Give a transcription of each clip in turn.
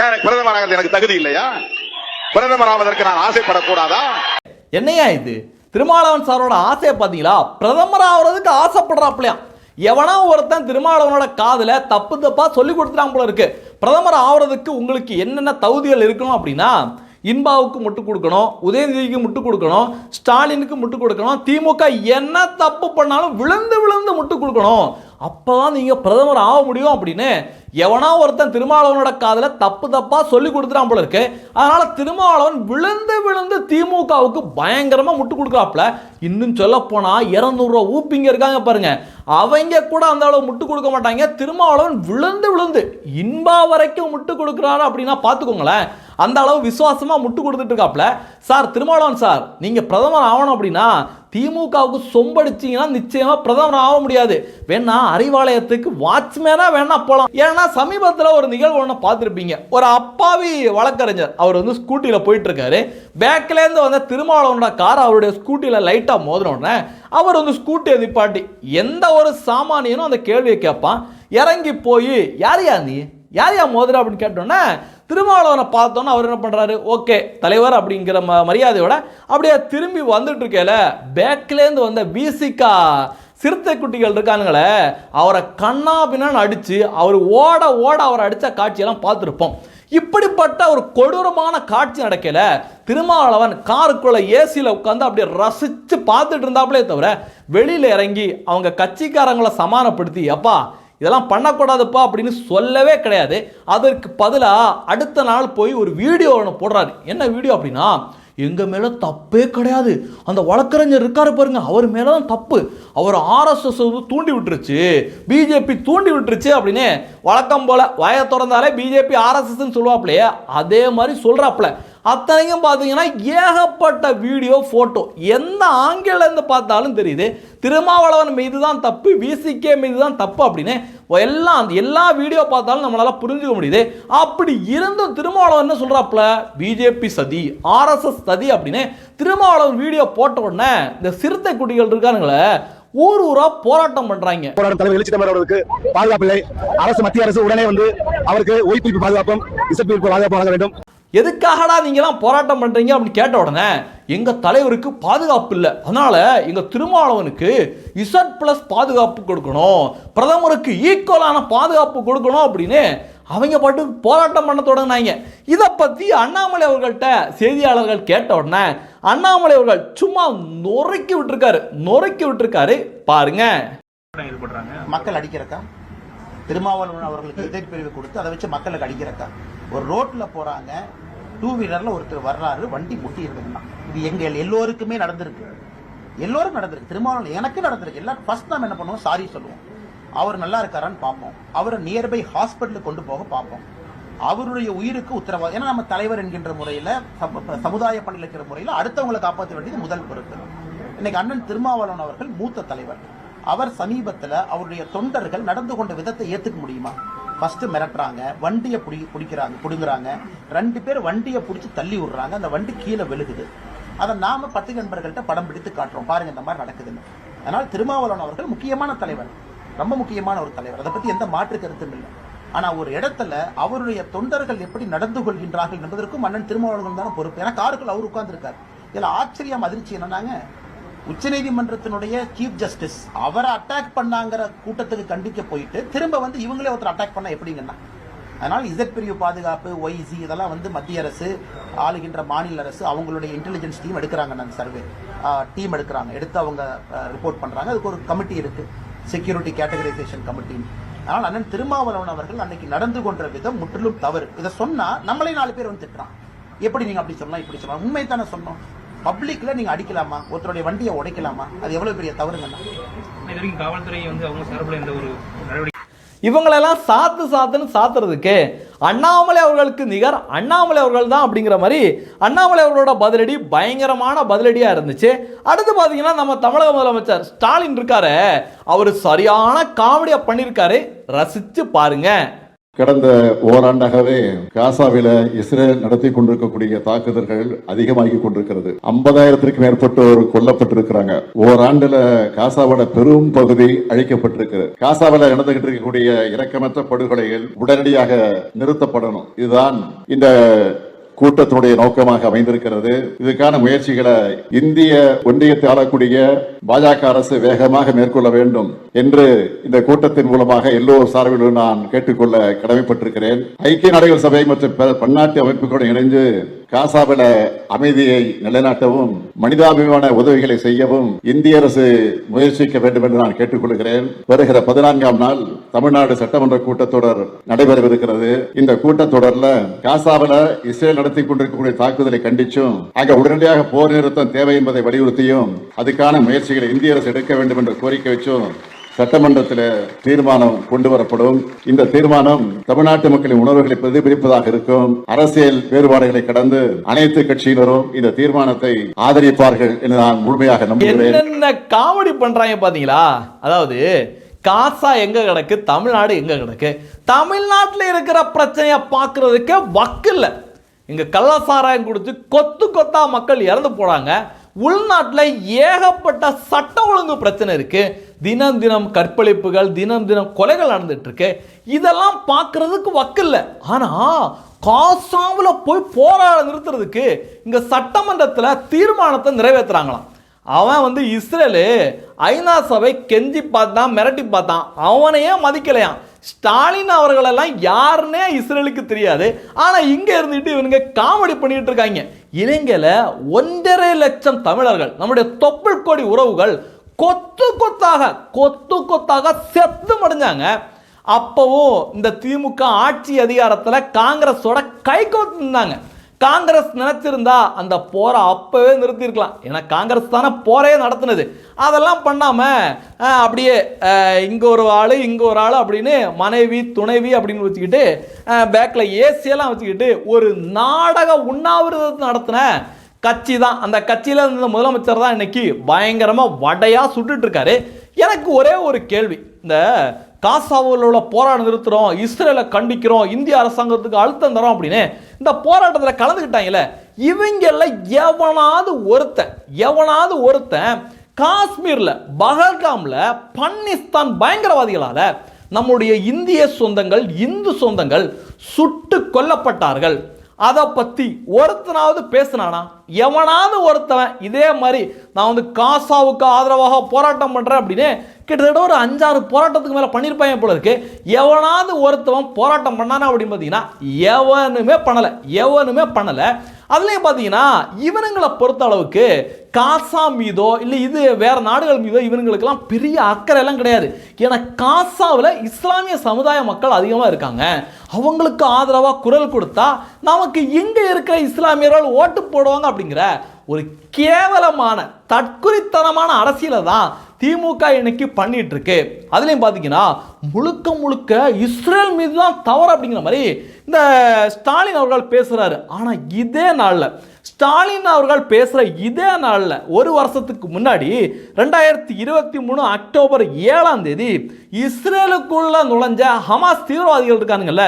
ஏன் பிரதமர் எனக்கு தகுதி இல்லையா? பிரதமர் ஆவதற்கு நான் ஆசைப்படக்கூடாதா? என்னையா இது? திருமாவளவன் சாரோட ஆசையை பார்த்தீங்களா? பிரதமர் ஆகிறதுக்கு ஆசைப்படுறாப்லையா எவனா ஒருத்தன் திருமாவளவனோட காதில் தப்பு தப்பாக சொல்லி கொடுத்துட்டான் போல இருக்கு. பிரதமர் ஆகிறதுக்கு உங்களுக்கு என்னென்ன தகுதிகள் இருக்கணும் அப்படின்னா இன்பாவுக்கு முட்டு கொடுக்கணும் உதயநிதிக்கு முட்டு கொடுக்கணும் ஸ்டாலினுக்கு முட்டு கொடுக்கணும் திமுக என்ன தப்பு பண்ணாலும் விழுந்து விழுந்து முட்டு கொடுக்கணும். அப்போ தான் நீங்கள் பிரதமர் ஆக முடியும் அப்படின்னு எவனா ஒருத்தன் திருமாவளவனோட காதில் தப்பு தப்பா சொல்லி கொடுத்துறான் போல இருக்கு. அதனால திருமாவளவன் விழுந்து விழுந்து திமுகவுக்கு பயங்கரமா முட்டு கொடுக்குறாப்ல இன்னும் சொல்ல போனா இரநூறுவா ஊப்பிங்க இருக்காங்க பாருங்க. அவங்க கூட அந்த அளவு முட்டு கொடுக்க மாட்டாங்க. திருமாவளவன் விழுந்து விழுந்து இன்பா வரைக்கும் முட்டு கொடுக்குறாரு அப்படின்னா பார்த்துக்கோங்களேன் அந்த அளவு விசுவாசமா முட்டு கொடுத்துட்டு இருக்காப்ல சார் திருமாவளவன் சார் நீங்க பிரதமர் ஆகணும் அப்படின்னா திமுகவுக்கு சொம்படிச்சீங்கன்னா நிச்சயமா பிரதமர் ஆக முடியாது. வேணா அறிவாலயத்துக்கு வாட்ச்மேனா வேணா போலாம். ஏன்னா சமீபத்தில் ஒரு நிகழ்வு ஒன்று பார்த்துருப்பீங்க. ஒரு அப்பாவி வழக்கறிஞர் அவர் வந்து ஸ்கூட்டியில் போயிட்டுருக்காரு. பேக்கிலேருந்து பேக்லேருந்து வந்த திருமாவளவனோட கார் அவருடைய ஸ்கூட்டியில் லைட்டாக மோதினோடனே அவர் வந்து ஸ்கூட்டியை நிப்பாட்டி எந்த ஒரு சாமானியனும் அந்த கேள்வியை கேட்பான். இறங்கி போய் யார்யா நீ? யார் யா மோதிர அப்படின்னு கேட்டோன்னே திருமாவளவனை பார்த்தோன்னே அவர் என்ன பண்ணுறாரு ஓகே தலைவர் அப்படிங்கிற ம மரியாதையோட அப்படியே திரும்பி வந்துட்டு இருக்கையில பேக்லேருந்து வந்த பிசிக்கா சிறுத்தை குட்டிகள் இருக்கானுங்களே அவரை கண்ணாபின்னு அடித்து அவர் ஓட ஓட அவரை அடித்த காட்சியெல்லாம் பார்த்துருப்போம். இப்படிப்பட்ட ஒரு கொடூரமான காட்சி நடக்கல திருமாவளவன் காருக்குள்ளே ஏசியில் உட்காந்து அப்படியே ரசித்து பார்த்துட்டு இருந்தாப்புலே தவிர வெளியில் இறங்கி அவங்க கட்சிக்காரங்களை சமாதானப்படுத்தி அப்பா இதெல்லாம் பண்ணக்கூடாதுப்பா அப்படின்னு சொல்லவே கிடையாது. அதற்கு பதிலாக அடுத்த நாள் போய் ஒரு வீடியோ ஒன்று போடுறாரு. என்ன வீடியோ அப்படின்னா எங்கள் மேலே தப்பே கிடையாது. அந்த வழக்கறிஞர் இருக்கார் பாருங்க அவர் மேலே தான் தப்பு. அவர் ஆர்எஸ்எஸ் வந்து தூண்டி விட்டுருச்சு. பிஜேபி தூண்டி விட்டுருச்சு அப்படின்னு வழக்கம் போல் வய திறந்தாலே பிஜேபி ஆர்எஸ்எஸ்ன்னு சொல்லுவாப்லையே அதே மாதிரி சொல்கிறாப்புல அத்தனையும் பார்த்தீங்கன்னா ஏகப்பட்ட வீடியோ ஃபோட்டோ எந்த ஆங்கிலேருந்து பார்த்தாலும் தெரியுது. திருமாவளவன் மீது தான் தப்பு விசிகே மீது தான் தப்பு அப்படின்னு எல்லாம் அந்த எல்லா வீடியோ பார்த்தாலும் நம்மளால புரிஞ்சுக்க முடியுது. அப்படி இருந்தும் திருமாவளவன் என்ன சொல்றாப்புல? பிஜேபி சதி ஆர்எஸ்எஸ் சதி அப்படின்னு திருமாவளவன் வீடியோ போட்ட உடனே இந்த சிறுத்தை குட்டிகள் இருக்கானுங்களே ஊர் ஊரா போராட்டம் பண்றாங்க. போராட்டம் தலைவர் எழுச்சி தமிழர் அவருக்கு பாதுகாப்பு இல்லை. அரசு மத்திய அரசு உடனே வந்து அவருக்கு ஓய்ப்பிரிப்பு பாதுகாப்பும் இசப்பிரிப்பு பாதுகாப்பு வழங்க வேண்டும். எதுக்காகடா நீங்களாம் போராட்டம் பண்றீங்க அப்படின்னு கேட்ட உடனே எங்க தலைவருக்கு பாதுகாப்பு இல்லை. அதனால எங்க திருமாவளவனுக்கு இசட் பிளஸ் பாதுகாப்பு கொடுக்கணும். பிரதமருக்கு ஈக்குவலான பாதுகாப்பு கொடுக்கணும் அப்படின்னு அவங்க பாட்டு போராட்டம் பண்ண தொடங்கினாங்க. இதை பத்தி அண்ணாமலை அவர்கள்ட்ட செய்தியாளர்கள் கேட்ட உடனே அண்ணாமலை அவர்கள் சும்மா நொறுக்கி விட்டுருக்காரு. நொறுக்கி விட்டுருக்காரு. பாருங்க. மக்கள் அடிக்கிறக்கா திருமாவளவன் அவர்களுக்கு எதிர் பிரிவு கொடுத்து அதை வச்சு மக்களுக்கு அடிக்கிறக்கா ஒரு ரோட்டில் போகிறாங்க டூ வீலரில் ஒருத்தர் வர்றாரு வண்டி முட்டி இருக்குன்னா இது எங்கள் எல்லோருக்குமே நடந்திருக்கு. எல்லோரும் நடந்திருக்கு. திருமாவளவன் எனக்கு நடந்திருக்கு. எல்லாரும் ஃபர்ஸ்ட் நாம் என்ன பண்ணுவோம்? சாரி சொல்லுவோம். அவர் நல்லா இருக்காரான்னு பார்ப்போம். அவரை நியர்பை ஹாஸ்பிட்டலுக்கு கொண்டு போக பார்ப்போம். அவருடைய உயிருக்கு உத்தரவாதம். ஏன்னா நம்ம தலைவர் என்கின்ற முறையில் சம- சமுதாய பணியில் இருக்கிற முறையில் அடுத்தவங்களை காப்பாற்ற வேண்டியது முதல் பொறுப்பு. இன்னைக்கு அண்ணன் திருமாவளவன் அவர்கள் மூத்த தலைவர். அவர் சமீபத்தில் அவருடைய தொண்டர்கள் நடந்து கொண்ட விதத்தை ஏற்றுக்க முடியுமா? ஃபர்ஸ்ட் மிரட்டுறாங்க வண்டியை பிடி பிடிக்கிறாங்க பிடுங்குறாங்க. ரெண்டு பேர் வண்டியை பிடிச்சி தள்ளி விடுறாங்க. அந்த வண்டி கீழே விழுகுது. அதை நாம பத்து நண்பர்கள்ட்ட படம் பிடித்து காட்டுறோம். பாருங்க இந்த மாதிரி நடக்குதுன்னு. அதனால் திருமாவளவன் அவர்கள் முக்கியமான தலைவர். ரொம்ப முக்கியமான ஒரு தலைவர். அதை பத்தி எந்த மாற்று கருத்தும் இல்லை. ஆனா ஒரு இடத்துல அவருடைய தொண்டர்கள் எப்படி நடந்து கொள்கின்றார்கள் என்பதற்கும் அண்ணன் திருமாவளவன் தானே பொறுப்பு. ஏன்னா காருக்குள் அவர் உட்கார்ந்துருக்கார். இதில் ஆச்சரியம் அதிர்ச்சி என்னன்னாங்க? உச்சநீதிமன்றத்தினுடைய சீஃப் ஜஸ்டிஸ் அவரை அட்டாக் பண்ணாங்கிற கூட்டத்துக்கு கண்டிக்க போயிட்டு திரும்ப வந்து இவங்களே ஒருத்தர் அட்டாக் பண்ண எப்படிங்கன்னா? அதனால் இசட் பிரிவு பாதுகாப்பு ஒய்சி இதெல்லாம் வந்து மத்திய அரசு ஆளுகின்ற மாநில அரசு அவங்களுடைய இன்டெலிஜென்ஸ் டீம் எடுக்கிறாங்க அந்த சர்வே டீம் எடுக்கிறாங்க. எடுத்து அவங்க ரிப்போர்ட் பண்ணுறாங்க அதுக்கு ஒரு கமிட்டி இருக்குது செக்யூரிட்டி கேட்டகரைசேஷன் கமிட்டின்னு ஆனால் அண்ணன் திருமாவளவன் அவர்கள் அன்னைக்கு நடந்து கொண்ட விதம் முற்றிலும் தவறு. இதை சொன்னால் நம்மளே நாலு பேர் வந்து திட்டுறான். எப்படி நீங்கள் அப்படி சொல்லலாம் இப்படி சொல்லலாம். உண்மை தானே சொன்னோம். பப்ளிக்ல நீங்க அடிக்கலாமா? ஒருத்தருடைய வண்டியை உடைக்கலாமா? அது எவ்வளவு பெரிய தவறுங்கண்ணா? காவல்துறை வந்து அவங்க சார்பில் எந்த ஒரு நடவடிக்கை இவங்களெல்லாம் சாத்து சாத்துன்னு சாத்துறதுக்கு அண்ணாமலை அவர்களுக்கு நிகர் அண்ணாமலை அவர்கள் தான் அப்படிங்கிற மாதிரி அண்ணாமலை அவர்களோட பதிலடி பயங்கரமான பதிலடியாக இருந்துச்சு. அடுத்து பார்த்தீங்கன்னா நம்ம தமிழக முதலமைச்சர் ஸ்டாலின் இருக்காரு. அவர் சரியான காமெடியாக பண்ணியிருக்காரு. ரசித்து பாருங்க. கடந்த ஓராண்டாகவே காசாவில இஸ்ரேல் நடத்தி கொண்டிருக்கக்கூடிய தாக்குதல்கள் அதிகமாகி கொண்டிருக்கிறது. ஐம்பதாயிரத்திற்கு மேற்பட்டோர் கொல்லப்பட்டிருக்கிறாங்க. ஓராண்டுல காசாவோட பெரும் பகுதி அழிக்கப்பட்டிருக்கு காசாவில நடந்துகிட்டு இருக்கக்கூடிய இரக்கமற்ற படுகொலைகள் உடனடியாக நிறுத்தப்படணும். இதுதான் இந்த கூட்டத்தினுடைய நோக்கமாக அமைந்திருக்கிறது. இதுக்கான முயற்சிகளை இந்திய ஒன்றியத்தை ஆளக்கூடிய பாஜக அரசு வேகமாக மேற்கொள்ள வேண்டும் என்று இந்த கூட்டத்தின் மூலமாக எல்லோர் சார்பிலும் நான் கேட்டுக்கொள்ள கடமைப்பட்டிருக்கிறேன். ஐக்கிய நாடுகள் சபை மற்றும் பன்னாட்டு அமைப்புகளுடன் இணைந்து காசாவில அமைதியை நிலைநாட்டவும் மனிதாபிமான உதவிகளை செய்யவும் இந்திய அரசு முயற்சிக்க வேண்டும் என்று நான் கேட்டுக்கொள்கிறேன். வருகிற பதினான்காம் நாள் தமிழ்நாடு சட்டமன்ற கூட்டத்தொடர் நடைபெறவிருக்கிறது. இந்த கூட்டத்தொடர்ல காசாவில இஸ்ரேல் நடத்தி கொண்டிருக்கக்கூடிய தாக்குதலை கண்டிச்சும் அங்க உடனடியாக போர் நிறுத்தம் தேவை என்பதை வலியுறுத்தியும் அதுக்கான முயற்சிகளை இந்திய அரசு எடுக்க வேண்டும் என்று கோரிக்கை வச்சும் சட்டமன்றத்தில் தீர்மானம் கொண்டு வரப்படும். இந்த தீர்மானம் தமிழ்நாட்டு மக்களின் உணர்வுகளை பிரதிபலிப்பதாக இருக்கும். அரசியல் வேறுபாடுகளை கடந்து அனைத்து கட்சியினரும் இந்த தீர்மானத்தை ஆதரிப்பார்கள் என்று நான் முழுமையாக நம்புகிறேன். என்னென்ன காமெடி பண்றாங்க பாத்தீங்களா? அதாவது காசா எங்க கிடக்கு? தமிழ்நாடு எங்க கிடக்கு? தமிழ்நாட்டில் இருக்கிற பிரச்சனையை பார்க்கறதுக்கே வக்கு இல்லை. இங்க கள்ளசாராயம் குடிச்சு கொத்து கொத்தா மக்கள் இறந்து போறாங்க. உள்நாட்டில் ஏகப்பட்ட சட்ட ஒழுங்கு பிரச்சனை இருக்கு. தினம் தினம் கற்பழிப்புகள் தினம் தினம் கொலைகள் நடந்துட்டுருக்கு. இதெல்லாம் பார்க்குறதுக்கு வக்கில்ல. ஆனால் காசாவில் போய் போராட நிறுத்துறதுக்கு இங்கே சட்டமன்றத்தில் தீர்மானத்தை நிறைவேற்றுறாங்களாம் அவன் வந்து இஸ்ரேலு ஐநா சபை கெஞ்சி பார்த்தான் மிரட்டி பார்த்தான். அவனையே மதிக்கலையாம். ஸ்டாலின் அவர்களெல்லாம் யாருன்னே இஸ்ரேலுக்கு தெரியாது. ஆனால் இங்கே இருந்துட்டு இவனுங்க காமெடி பண்ணிட்டு இருக்காங்க. இலங்கையில் ஒன்றரை லட்சம் தமிழர்கள் நம்முடைய தொப்புள் கொடி உறவுகள் கொத்து கொத்தாக கொத்து கொத்தாக செத்து மடிஞ்சாங்க. அப்பவும் இந்த திமுக ஆட்சி அதிகாரத்தில் காங்கிரஸோட கை கோத்து காங்கிரஸ் நினைச்சிருந்தா அந்த போரை அப்பவே நிறுத்தியிருக்கலாம். ஏன்னா காங்கிரஸ் தானே போரே நடத்துனது. அதெல்லாம் பண்ணாம அப்படியே இங்கே இங்க ஒரு ஆள் இங்க ஒரு ஆள் அப்படின்னு மனைவி துணைவி அப்படின்னு வச்சுக்கிட்டு பேக்கில் ஏசியெல்லாம் வச்சுக்கிட்டு ஒரு நாடக உண்ணாவிரதத்தை நடத்தின கட்சி தான். அந்த கட்சியில் இருந்த முதலமைச்சர் தான் இன்னைக்கு பயங்கரமாக வடையாக சுட்டுட்டு இருக்காரு. எனக்கு ஒரே ஒரு கேள்வி. இந்த காசாவில் உள்ள போராட்டம் நிறுத்துறோம் இஸ்ரேலை கண்டிக்கிறோம் இந்திய அரசாங்கத்துக்கு அழுத்தம் தரோம் அப்படின்னு இந்த போராட்டத்தில் கலந்துக்கிட்டாங்கல்ல. இவங்கள எவனாவது ஒருத்தன் எவனாவது ஒருத்தன் காஷ்மீரில் பகல்காமில் பன்னிஸ்தான் பயங்கரவாதிகளால் நம்முடைய இந்திய சொந்தங்கள் இந்து சொந்தங்கள் சுட்டு கொல்லப்பட்டார்கள். அதை பற்றி ஒருத்தனாவது பேசுனானா? எவனாவது ஒருத்தவன் இதே மாதிரி நான் வந்து காசாவுக்கு ஆதரவாக போராட்டம் பண்ணுறேன் அப்படின்னு கிட்டத்தட்ட ஒரு அஞ்சாறு போராட்டத்துக்கு மேலே பண்ணியிருப்பாங்க போல இருக்கு. எவனாவது ஒருத்தவன் போராட்டம் பண்ணானா அப்படின்னு பார்த்தீங்கன்னா எவனுமே பண்ணலை. எவனுமே பண்ணலை. அதுலேயும் பார்த்தீங்கன்னா இவனுங்களை பொறுத்த அளவுக்கு காசா மீதோ இல்லை இது வேறு நாடுகள் மீதோ இவனுங்களுக்கெல்லாம் பெரிய அக்கறை எல்லாம் கிடையாது. ஏன்னா காசாவில் இஸ்லாமிய சமுதாய மக்கள் அதிகமாக இருக்காங்க. அவங்களுக்கு ஆதரவாக குரல் கொடுத்தா நமக்கு இங்கே இருக்கிற இஸ்லாமியர்கள் ஓட்டு போடுவாங்க அப்படிங்கிற ஒரு கேவலமான தற்குறித்தனமான அரசியலை தான் திமுக இன்னைக்கு பண்ணிட்டு இருக்கு அதுலேயும் பார்த்தீங்கன்னா முழுக்க முழுக்க இஸ்ரேல் மீது தான் தவறு அப்படிங்கிற மாதிரி இந்த ஸ்டாலின் அவர்கள் பேசுகிறாரு ஆனால் இதே நாளில் ஸ்டாலின் அவர்கள் பேசுகிற இதே நாளில் ஒரு வருஷத்துக்கு முன்னாடி ரெண்டாயிரத்தி இருபத்தி மூணு அக்டோபர் ஏழாம் தேதி இஸ்ரேலுக்குள்ளே நுழைஞ்ச ஹமாஸ் தீவிரவாதிகள் இருக்கானுங்கல்ல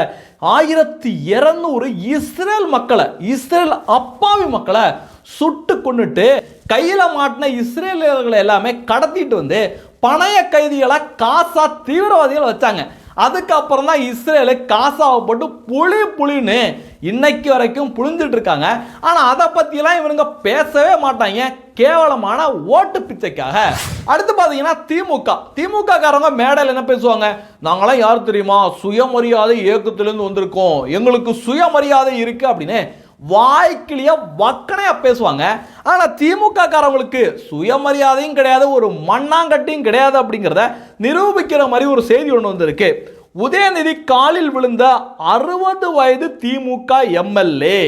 ஆயிரத்தி இரநூறு இஸ்ரேல் மக்களை இஸ்ரேல் அப்பாவி மக்களை சுட்டு கொண்டுட்டு கையில் மாட்டின இஸ்ரேலியர்களை எல்லாமே கடத்திட்டு வந்து பணைய கைதிகளை காசா தீவிரவாதிகள் வச்சாங்க. அதுக்கப்புறம் தான் இஸ்ரேலு காசாவை போட்டு புளி புளின்னு இன்னைக்கு வரைக்கும் புளிஞ்சிட்டு இருக்காங்க. ஆனால் அதை பற்றிலாம் இவனுங்க பேசவே மாட்டாங்க. கேவலமான ஓட்டு பிச்சைக்காக. அடுத்து பார்த்தீங்கன்னா திமுக. திமுக காரங்க மேடையில் என்ன பேசுவாங்க? நாங்களாம் யார் தெரியுமா? சுயமரியாதை இயக்கத்திலேருந்து வந்திருக்கோம். எங்களுக்கு சுயமரியாதை இருக்குது அப்படின்னு வாய்க்கிளியா வக்கனையாக பேசுவாங்க. ஆனா திமுக காரவங்களுக்கு சுயமரியாதையும் கிடையாது ஒரு மண்ணாங்கட்டியும் கிடையாது அப்படிங்கிறத நிரூபிக்கிற மாதிரி ஒரு செய்தி ஒன்று வந்திருக்கு. உதயநிதி காலில் விழுந்த அறுபது வயது திமுக எம்எல்ஏ.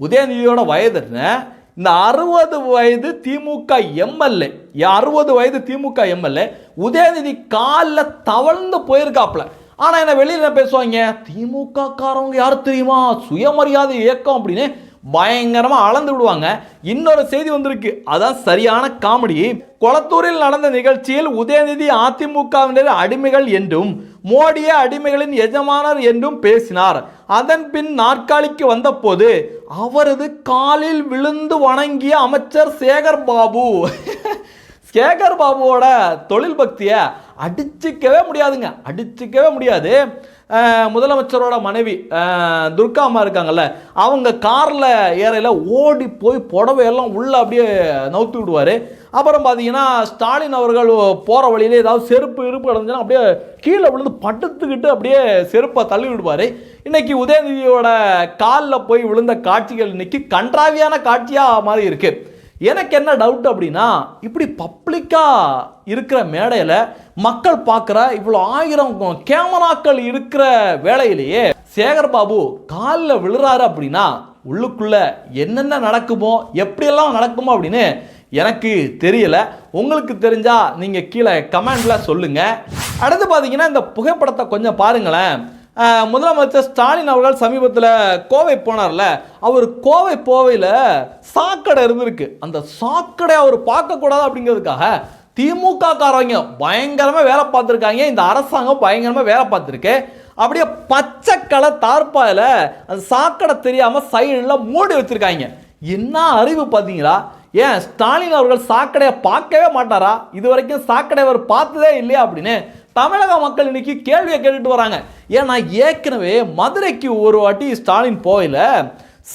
உதயநிதியோட வயது என்ன? இந்த அறுபது வயது திமுக எம்எல்ஏ. அறுபது வயது திமுக எம்எல்ஏ. உதயநிதி காலில் தவழ்ந்து போயிருக்காப்ல ஆனால் என்ன வெளியில் என்ன பேசுவாங்க? திமுக காரவங்க யார் தெரியுமா? சுயமரியாதை இயக்கம் அப்படின்னு பயங்கரமாக அளந்து விடுவாங்க. இன்னொரு செய்தி வந்திருக்கு. அதான் சரியான காமெடி. கொளத்தூரில் நடந்த நிகழ்ச்சியில் உதயநிதி அதிமுகவினர் அடிமைகள் என்றும் மோடியே அடிமைகளின் எஜமானர் என்றும் பேசினார். அதன் பின் நாற்காலிக்கு வந்தபோது அவரது காலில் விழுந்து வணங்கிய அமைச்சர் சேகர் பாபு. சேகர் பாபுவோட தொழில் பக்தியை அடிச்சுக்கவே முடியாதுங்க. அடிச்சுக்கவே முடியாது. முதலமைச்சரோட மனைவி துர்காமா துர்கா அம்மா இருக்காங்கல்ல அவங்க காரில் ஏறையில் ஓடி போய் புடவையெல்லாம் உள்ளே அப்படியே நவுத்து விடுவார். அப்புறம் பார்த்தீங்கன்னா ஸ்டாலின் அவர்கள் போகிற வழியில் ஏதாவது செருப்பு இருப்பு கிடந்துச்சுன்னா அப்படியே கீழே விழுந்து படுத்துக்கிட்டு அப்படியே செருப்பை தள்ளி விடுவார். இன்றைக்கி உதயநிதியோட காலில் போய் விழுந்த காட்சிகள் இன்றைக்கி கன்றாவியான காட்சியாக மாதிரி இருக்குது எனக்கு என்ன டவுட் அப்படின்னா இப்படி பப்ளிக்காக இருக்கிற மேடையில் மக்கள் பார்க்குற இவ்வளோ ஆயிரம் கேமராக்கள் இருக்கிற வேலையிலேயே சேகர் பாபு காலில் விழுறாரு அப்படின்னா உள்ளுக்குள்ள என்னென்ன நடக்குமோ எப்படியெல்லாம் நடக்குமோ அப்படின்னு எனக்கு தெரியல. உங்களுக்கு தெரிஞ்சால் நீங்கள் கீழே கமெண்டில் சொல்லுங்கள் அடுத்து பார்த்தீங்கன்னா இந்த புகைப்படத்தை கொஞ்சம் பாருங்களேன். முதலமைச்சர் ஸ்டாலின் அவர்கள் சமீபத்தில் கோவை போனார்ல. அவர் கோவை போவையில் சாக்கடை இருந்திருக்கு. அந்த சாக்கடை அவர் பார்க்கக்கூடாது அப்படிங்கிறதுக்காக திமுக காரவங்க பயங்கரமாக வேலை பார்த்துருக்காங்க. இந்த அரசாங்கம் பயங்கரமாக வேலை பார்த்துருக்கு. அப்படியே பச்சை கலர் தார்ப்பாயில் அந்த சாக்கடை தெரியாமல் சைடில் மூடி வச்சுருக்காங்க. என்ன அறிவு பார்த்தீங்களா? ஏன் ஸ்டாலின் அவர்கள் சாக்கடையை பார்க்கவே மாட்டாரா? இது வரைக்கும் சாக்கடை அவர் பார்த்ததே இல்லையா அப்படின்னு தமிழக மக்கள் இன்னைக்கு கேள்வியை கேட்டுட்டு வராங்க. ஏன்னா ஏற்கனவே மதுரைக்கு ஒரு வாட்டி ஸ்டாலின் போயில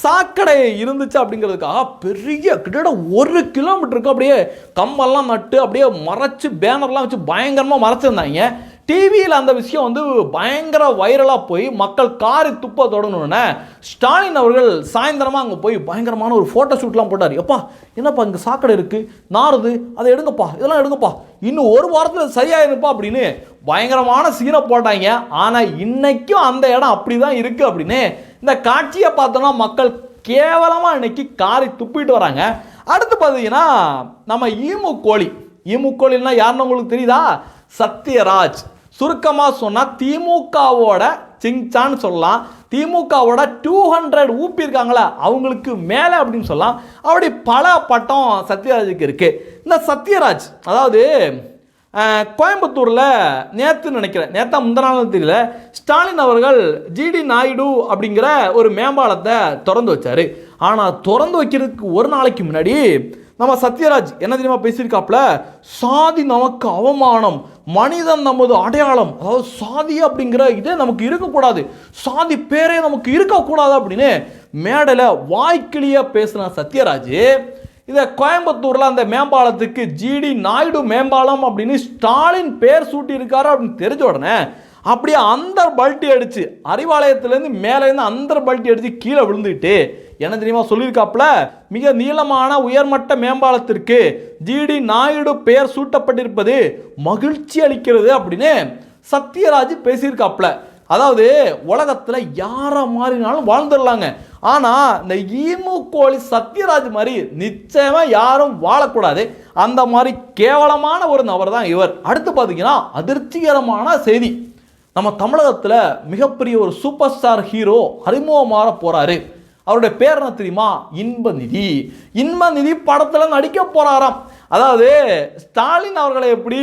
சாக்கடை இருந்துச்சு அப்படிங்கிறதுக்காக பெரிய கிட்டத்தட்ட ஒரு கிலோமீட்டருக்கு அப்படியே கம்பெல்லாம் நட்டு அப்படியே மறைச்சு பேனர்லாம் வச்சு பயங்கரமாக மறைச்சிருந்தாங்க. டிவியில் அந்த விஷயம் வந்து பயங்கர வைரலாக போய் மக்கள் காரி துப்ப தொடங்கணுன்னே ஸ்டாலின் அவர்கள் சாயந்தரமாக அங்கே போய் பயங்கரமான ஒரு ஃபோட்டோ ஷூட்லாம் போட்டார். எப்பா என்னப்பா இங்கே சாக்கடை இருக்குது நாறுது. அதை எடுங்கப்பா. இதெல்லாம் எடுங்கப்பா. இன்னும் ஒரு வாரத்தில் சரியாயிருப்பா அப்படின்னு பயங்கரமான சீனை போட்டாங்க. ஆனால் இன்றைக்கும் அந்த இடம் அப்படி தான் இருக்குது அப்படின்னு இந்த காட்சியை பார்த்தோன்னா மக்கள் கேவலமாக இன்னைக்கு காரி துப்பிட்டு வராங்க. அடுத்து பார்த்தீங்கன்னா நம்ம ஈமு கோழி. ஈமு கோழின்னா யாருன்னு உங்களுக்கு தெரியுதா? சத்யராஜ். சுருக்கமாக சொன்னால் திமுகவோட சிங்சான்னு சொல்லலாம். திமுகவோட டூ ஹண்ட்ரட் ஊப்பியிருக்காங்களே அவங்களுக்கு மேலே அப்படின்னு சொல்லலாம். அப்படி பல பட்டம் சத்யராஜுக்கு இருக்குது இந்த சத்யராஜ் அதாவது கோயம்புத்தூரில் நேற்று நினைக்கிறேன் நேற்றா முந்தநாள் தெரியல ஸ்டாலின் அவர்கள் ஜிடி நாயுடு அப்படிங்கிற ஒரு மேம்பாலத்தை திறந்து வச்சார். ஆனால் திறந்து வைக்கிறதுக்கு ஒரு நாளைக்கு முன்னாடி நம்ம சத்யராஜ் என்ன தெரியுமா பேசியிருக்காப்ல சாதி நமக்கு அவமானம் மனிதன் நமது அடையாளம் அதாவது சாதி அப்படிங்கிற இதே நமக்கு இருக்கக்கூடாது. சாதி பேரே நமக்கு இருக்கக்கூடாது அப்படின்னு மேடையில் வாய்க்கிளியாக பேசின சத்யராஜ் இதை கோயம்புத்தூரில் அந்த மேம்பாலத்துக்கு ஜிடி நாயுடு மேம்பாலம் அப்படின்னு ஸ்டாலின் பேர் சூட்டியிருக்காரு அப்படின்னு தெரிஞ்ச உடனே அப்படியே அந்த பல்ட்டி அடிச்சு அறிவாலயத்திலேருந்து மேலேருந்து அந்த பல்ட்டி அடிச்சு கீழே விழுந்துட்டு என்ன தெரியுமா சொல்லியிருக்காப்புல? மிக நீளமான உயர்மட்ட மேம்பாலத்திற்கு ஜிடி நாயுடு பெயர் சூட்டப்பட்டிருப்பது மகிழ்ச்சி அளிக்கிறது அப்படின்னு சத்யராஜ் பேசியிருக்காப்புல. அதாவது உலகத்தில் யாரை மாறினாலும் வாழ்ந்துடலாங்க. ஆனால் இந்த ஈமு கோழி சத்யராஜ் மாதிரி நிச்சயமாக யாரும் வாழக்கூடாது. அந்த மாதிரி கேவலமான ஒரு நபர் தான் இவர். அடுத்து பார்த்தீங்கன்னா அதிர்ச்சிகரமான செய்தி. நம்ம தமிழகத்தில் மிகப்பெரிய ஒரு சூப்பர் ஸ்டார் ஹீரோ அறிமுகமாக போகிறாரு அவருடைய பேர் என்ன தெரியுமா? இன்பநிதி. இன்பநிதி படத்தில் நடிக்க போகிறாராம் அதாவது ஸ்டாலின் அவர்களை எப்படி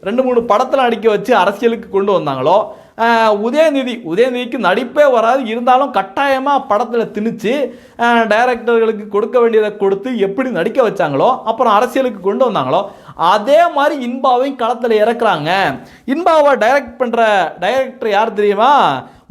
ரெண்டு மூணு படத்தில் நடிக்க வச்சு அரசியலுக்கு கொண்டு வந்தாங்களோ உதயநிதி. உதயநிதிக்கு நடிப்பே வராது. இருந்தாலும் கட்டாயமாக படத்தில் திணிச்சு டைரக்டர்களுக்கு கொடுக்க வேண்டியதை கொடுத்து எப்படி நடிக்க வச்சாங்களோ அப்புறம் அரசியலுக்கு கொண்டு வந்தாங்களோ அதே மாதிரி இன்பாவையும் களத்தில் இறக்குறாங்க. இன்பாவை டைரக்ட் பண்ணுற டைரக்டர் யார் தெரியுமா?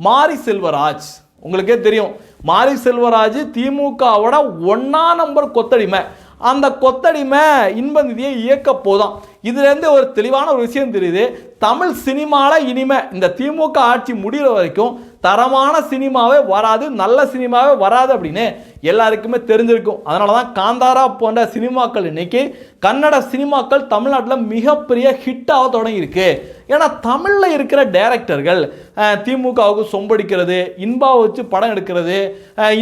மாரி செல்வராஜ். உங்களுக்கே தெரியும். மாரி செல்வராஜ் திமுகவோட ஒன்றா நம்பர் கொத்தடிமை. அந்த கொத்தடிமை இன்ப நிதியை இயக்க போதும் இதுலேருந்து ஒரு தெளிவான ஒரு விஷயம் தெரியுது. தமிழ் சினிமாவில் இனிமே இந்த திமுக ஆட்சி முடிகிற வரைக்கும் தரமான சினிமாவே வராது நல்ல சினிமாவே வராது அப்படின்னு எல்லாருக்குமே தெரிஞ்சிருக்கும். அதனால தான் காந்தாரா போன்ற சினிமாக்கள் இன்னைக்கு கன்னட சினிமாக்கள் தமிழ்நாட்டில் மிகப்பெரிய ஹிட்டாக தொடங்கியிருக்கு. ஏன்னா தமிழில் இருக்கிற டைரக்டர்கள் திமுகவுக்கு சொம்படிக்கிறது இன்பாவை வச்சு படம் எடுக்கிறது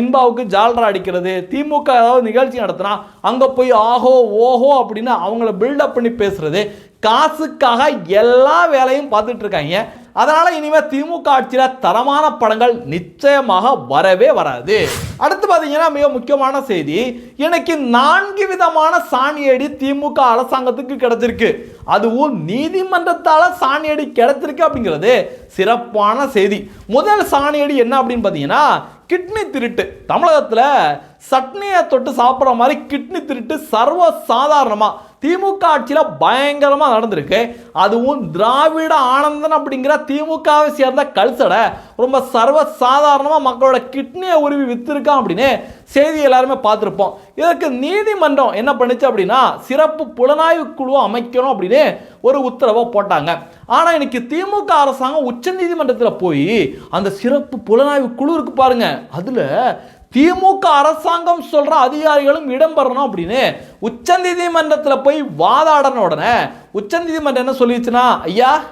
இன்பாவுக்கு ஜால்ரா அடிக்கிறது திமுக ஏதாவது நிகழ்ச்சி நடத்தினா அங்கே போய் ஆஹோ ஓஹோ அப்படின்னு அவங்கள பில்டப் பண்ணி பேசுறது காசுக்காக எல்லா வேலையும் பார்த்துட்டு இருக்காங்க. அதனால இனிமேல் திமுக ஆட்சியில் தரமான படங்கள் நிச்சயமாக வரவே வராது. அடுத்து பார்த்தீங்கன்னா மிக முக்கியமான செய்தி எனக்கு நான்கு விதமான சாணியடி திமுக அரசாங்கத்துக்கு கிடைச்சிருக்கு. அதுவும் நீதிமன்றத்தால் சாணியடி கிடைச்சிருக்கு அப்படிங்கிறது சிறப்பான செய்தி. முதல் சாணியடி என்ன அப்படின்னு பார்த்தீங்கன்னா கிட்னி திருட்டு. தமிழகத்தில் சட்னியை தொட்டு சாப்பிட்ற மாதிரி கிட்னி திருட்டு சர்வ சாதாரணமாக திமுக ஆட்சியில் பயங்கரமாக நடந்திருக்கு. அதுவும் திராவிட ஆனந்தன் அப்படிங்கிற திமுகவை சேர்ந்த கல்சடை ரொம்ப சர்வ சாதாரணமாக மக்களோட கிட்னியை உருவி விற்றுருக்கான் அப்படின்னு செய்தி எல்லாருமே பார்த்துருப்போம். இதற்கு நீதிமன்றம் என்ன பண்ணுச்சு அப்படின்னா சிறப்பு புலனாய்வு குழு அமைக்கணும் அப்படின்னு ஒரு உத்தரவை போட்டாங்க. ஆனால் இன்னைக்கு திமுக அரசாங்கம் உச்ச நீதிமன்றத்தில் போய் அந்த சிறப்பு புலனாய்வு குழு இருக்கு பாருங்க. அதில் திமுக அரசாங்கம் சொல்ற அதிகாரிகளும் இடம்பெறணும் அப்படின்னு உச்சநீதிமன்றத்தில் போய் வாதாடன உடனே உச்சநீதிமன்றம் என்ன சொல்லிடுச்சுன்னா ஐயா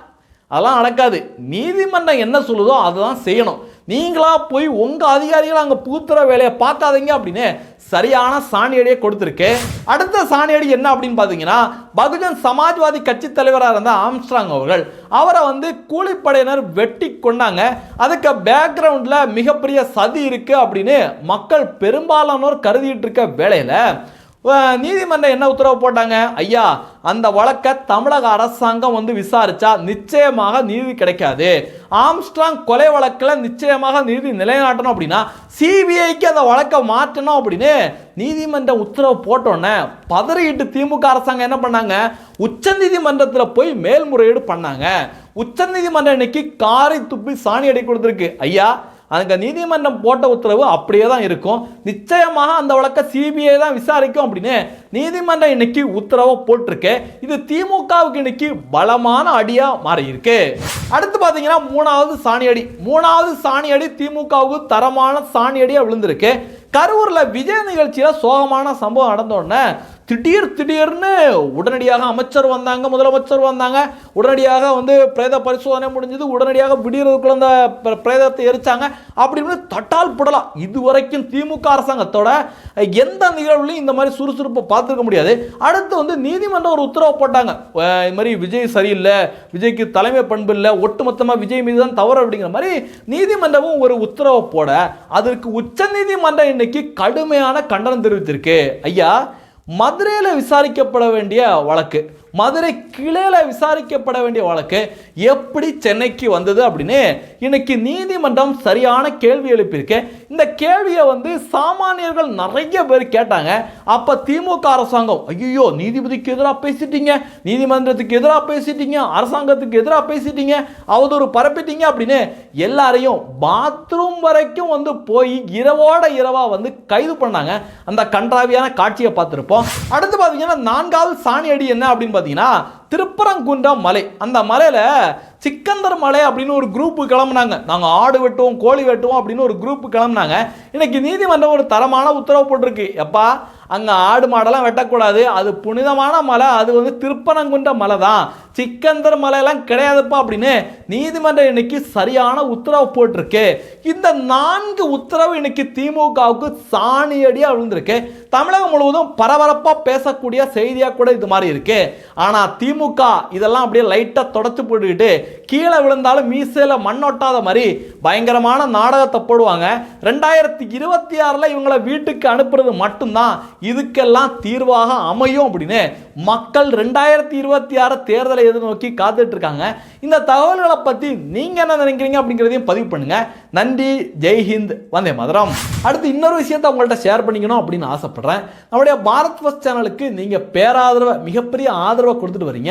அதெல்லாம் நடக்காது. நீதிமன்றம் என்ன சொல்லுதோ அதுதான் செய்யணும். நீங்களா போய் உங்க அதிகாரிகள் அங்க பூத்துற வேலையை பார்க்காதீங்க அப்படின்னு சரியான சாணியடியை கொடுத்துருக்கு. அடுத்த சாணியடி என்ன அப்படின்னு பார்த்தீங்கன்னா பகுஜன் சமாஜ்வாதி கட்சி தலைவராக இருந்த ஆம்ஸ்ட்ராங் அவர்கள். அவரை வந்து கூலிப்படையினர் வெட்டி கொண்டாங்க அதுக்கு பேக்ரவுண்டில் மிகப்பெரிய சதி இருக்கு அப்படின்னு மக்கள் பெரும்பாலானோர் கருதிட்டு இருக்க வேலையில் நீதிமன்றம் என்ன உத்தரவு போட்டாங்க? ஐயா அந்த வழக்கை தமிழக அரசாங்கம் வந்து விசாரிச்சா நிச்சயமாக நீதி கிடைக்காது. ஆம்ஸ்ட்ராங் கொலை வழக்கில் நிச்சயமாக நீதி நிலைநாட்டணும் அப்படின்னா சிபிஐக்கு அந்த வழக்கை மாற்றணும் அப்படின்னு நீதிமன்ற உத்தரவு போட்டோன்னே பதறிட்டு திமுக அரசாங்கம் என்ன பண்ணாங்க? உச்சநீதிமன்றத்தில் போய் மேல்முறையீடு பண்ணாங்க. உச்சநீதிமன்றம் இன்னைக்கு காரை துப்பி சாணி அடி கொடுத்துருக்கு. ஐயா அங்கே நீதிமன்றம் போட்ட உத்தரவு அப்படியே தான் இருக்கும். நிச்சயமாக அந்த வழக்கை சிபிஐ தான் விசாரிக்கும் அப்படின்னு நீதிமன்றம் இன்னைக்கு உத்தரவை போட்டிருக்கு. இது திமுகவுக்கு இன்னைக்கு பலமான அடியாக மாறியிருக்கு அடுத்து பார்த்தீங்கன்னா மூணாவது சாணியடி மூணாவது சாணியடி திமுகவுக்கு தரமான சாணியடியாக விழுந்திருக்கு. கரூரில் விஜய் நிகழ்ச்சியில் சோகமான சம்பவம் நடந்தோடனே திடீர் திடீர்னு உடனடியாக அமைச்சர் வந்தாங்க முதலமைச்சர் வந்தாங்க. உடனடியாக வந்து பிரேத பரிசோதனை முடிஞ்சது. உடனடியாக விடியறதுக்குள்ள அந்த பிர- பிரேதத்தை எரிச்சாங்க. அப்படின்னு தட்டால் புடலாம் இதுவரைக்கும் திமுக அரசாங்கத்தோட எந்த நிகழ்வுலையும் இந்த மாதிரி சுறுசுறுப்பை பார்த்துருக்க முடியாது. அடுத்து வந்து நீதிமன்றம் ஒரு உத்தரவு போட்டாங்க. இது மாதிரி விஜய் சரியில்லை விஜய்க்கு தலைமை பண்பு இல்லை ஒட்டுமொத்தமாக விஜய் மீது தான் தவறு அப்படிங்கிற மாதிரி நீதிமன்றமும் ஒரு உத்தரவை போட அதற்கு உச்சநீதிமன்றம் இன்னைக்கு கடுமையான கண்டனம் தெரிவித்திருக்கு. ஐயா மதுரையில் விசாரிக்கப்பட வேண்டிய வழக்கு. மதுரை கிளையில் விசாரிக்கப்பட வேண்டிய வழக்கு எப்படி சென்னைக்கு வந்தது அப்படின்னு இன்னைக்கு நீதிமன்றம் சரியான கேள்வி எழுப்பியிருக்கு. இந்த கேள்வியை வந்து சாமானியர்கள் நிறைய பேர் கேட்டாங்க. அப்போ திமுக அரசாங்கம் ஐயோ நீதிபதிக்கு எதிராக பேசிட்டீங்க நீதிமன்றத்துக்கு எதிராக பேசிட்டீங்க அரசாங்கத்துக்கு எதிராக பேசிட்டீங்க அவதூறு பரப்பிட்டீங்க அப்படின்னு எல்லாரையும் பாத்ரூம் வரைக்கும் வந்து போய் இரவோட இரவாக வந்து கைது பண்ணாங்க. அந்த கன்றாவியான காட்சியை பார்த்துருப்போம். அடுத்து பார்த்தீங்கன்னா நான்காவது சாணி அடி என்ன அப்படின்னு பார்த்தீங்கன்னா திருப்பரங்குன்றம் மலை. அந்த மலையில் சிக்கந்தர் மலை அப்படின்னு ஒரு குரூப்பு கிளம்புனாங்க. நாங்கள் ஆடு வெட்டுவோம் கோழி வெட்டுவோம் அப்படின்னு ஒரு குரூப்பு கிளம்புனாங்க. இன்னைக்கு நீதிமன்றம் ஒரு தரமான உத்தரவு போட்டிருக்கு. எப்பா அங்கே ஆடு மாடெல்லாம் வெட்டக்கூடாது. அது புனிதமான மலை. அது வந்து திருப்பரங்குன்ற மலை தான் சிக்கந்தர் மலையெல்லாம் கிடையாதுப்பா அப்படின்னு நீதிமன்றம் இன்னைக்கு சரியான உத்தரவு போட்டிருக்கு. இந்த நான்கு உத்தரவு இன்னைக்கு திமுகவுக்கு சாணியடியாக விழுந்திருக்கு. தமிழகம் முழுவதும் பரபரப்பாக பேசக்கூடிய செய்தியாக கூட இது மாதிரி இருக்கு. ஆனால் திமுக இதெல்லாம் அப்படியே லைட்டாக தொடச்சு போட்டுக்கிட்டு கீழே விழுந்தாலும் மீசையில் மண்ணொட்டாத மாதிரி பயங்கரமான நாடகத்தை போடுவாங்க. ரெண்டாயிரத்தி இருபத்தி ஆறில் இவங்களை வீட்டுக்கு அனுப்புறது மட்டும்தான். இதுக்கெல்லாம் தீர்வாக அமையும் அப்படின்னு மக்கள் ரெண்டாயிரத்தி இருபத்தி ஆறு தேர்தலை எதிர்நோக்கி காத்துட்டு இருக்காங்க இந்த தகவல்களை பற்றி நீங்கள் என்ன நினைக்கிறீங்க அப்படிங்கிறதையும் பதிவு பண்ணுங்க. நன்றி ஜெய்ஹிந்த் வந்தே மதுரம். அடுத்து இன்னொரு விஷயத்தை உங்கள்கிட்ட ஷேர் பண்ணிக்கணும் அப்படின்னு ஆசைப்படுறேன். நம்முடைய பாரத் ஃபஸ்ட் சேனலுக்கு நீங்கள் பேராதரவை மிகப்பெரிய ஆதரவை கொடுத்துட்டு வரீங்க.